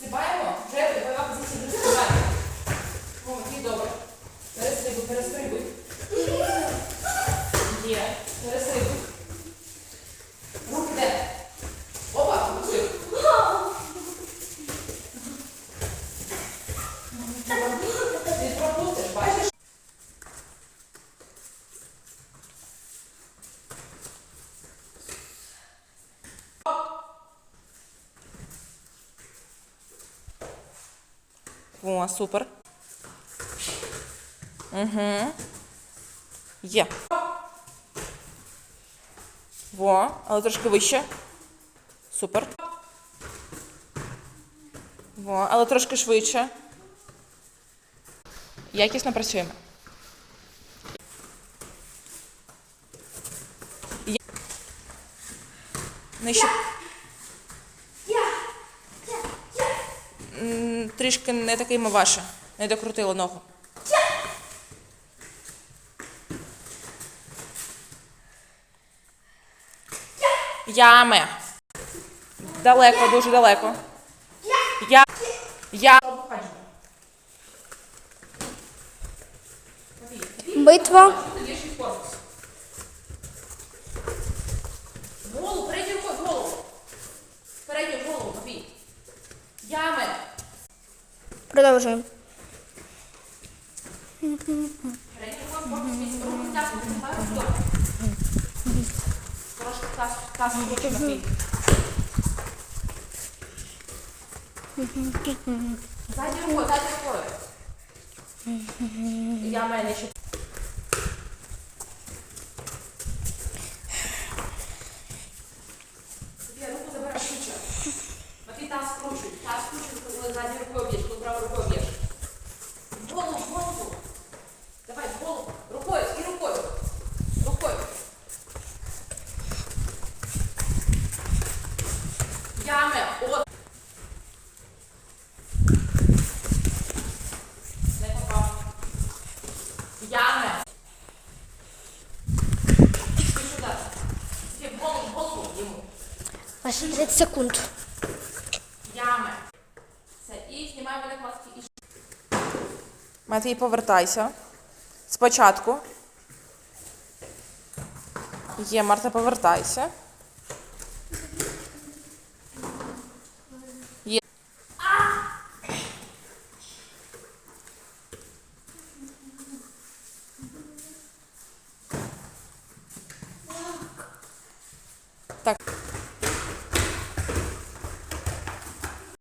Стрибаємо. Вже бойова позиція стрибаємо. О, і добре. Перестрибуй, перестрибуй. Є. Перестрибуй. Руки де? Опа, руки. О, супер. Угу. Є. Во, але трошки вище. Супер. Во, але трошки швидше. Якісно працюємо. Є. Нижче. Трішки не такий ваше. Не докрутила ногу. Яме. Далеко, дуже далеко. Я. Я. Битва. Голову, передню голову. Передню голову, Матвій. Яме. Продовжуємо. Рукою, задню рукою. Я мене ще. Яме. Ти сюди. Ти в голову, голову йому. Ваші 30 секунд. Яме. Все, і знімай мене класки і Матвій, повертайся. Спочатку. Є, Марта, повертайся. した。